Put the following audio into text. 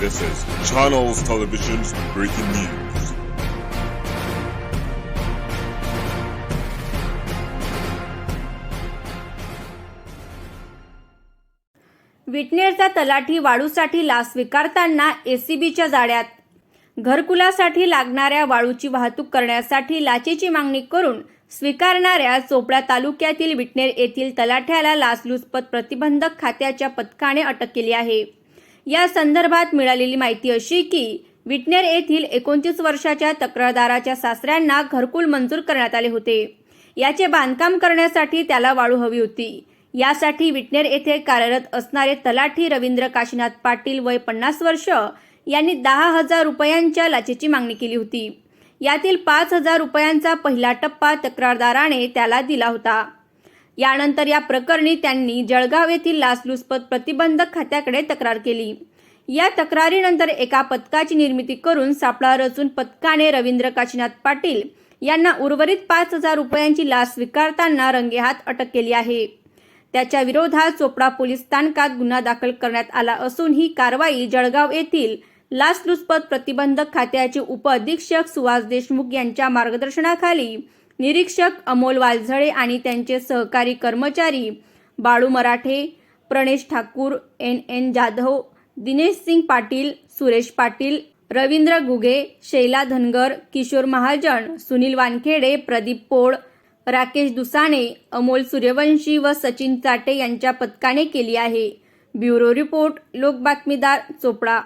This is Channels Television's breaking news. विटनेरचा तलाठी वाळूसाठी लाच स्वीकारताना एसीबीच्या जाड्यात घरकुलासाठी लागणाऱ्या वाळूची वाहतूक करण्यासाठी लाचेची मागणी करून स्वीकारणाऱ्या चोपडा तालुक्यातील विटनेर येथील तलाठ्याला लाचलुचपत प्रतिबंधक खात्याच्या पथकाने अटक केली आहे या संदर्भात मिळालेली माहिती अशी की विटनेर येथील एकोणतीस वर्षाच्या तक्रारदाराच्या सासऱ्यांना घरकुल मंजूर करण्यात आले होते. याचे बांधकाम करण्यासाठी त्याला वाळू हवी होती. यासाठी विटनेर येथे कार्यरत असणारे तलाठी रवींद्र काशीनाथ पाटील वय पन्नास वर्ष यांनी दहा हजार रुपयांच्या लाचेची मागणी केली होती. यातील पाच हजार रुपयांचा पहिला टप्पा तक्रारदाराने त्याला दिला होता. यानंतर या प्रकरणी त्यांनी जळगाव येथील लाचलुचपत प्रतिबंधक खात्याकडे तक्रार केली. या तक्रारीनंतर एका पथकाची निर्मिती करून सापळा रचून पथकाने रवींद्र काशीनाथ पाटील यांना उर्वरित पाच हजार रुपयांची लाच स्वीकारताना रंगेहात अटक केली आहे. त्याच्या विरोधात चोपडा पोलीस स्थानकात गुन्हा दाखल करण्यात आला असून ही कारवाई जळगाव येथील लाचलुचपत प्रतिबंधक खात्याचे उपअधीक्षक सुहास देशमुख यांच्या मार्गदर्शनाखाली निरीक्षक अमोल वालझळे आणि त्यांचे सहकारी कर्मचारी बाळू मराठे प्रणेश ठाकूर एन एन जाधव दिनेश सिंग पाटील सुरेश पाटील रवींद्र गुगे शैला धनगर किशोर महाजन सुनील वानखेडे प्रदीप पोळ राकेश दुसाणे अमोल सूर्यवंशी व सचिन चाटे यांच्या पथकाने केली आहे. ब्युरो रिपोर्ट लोकबातमीदार चोपडा.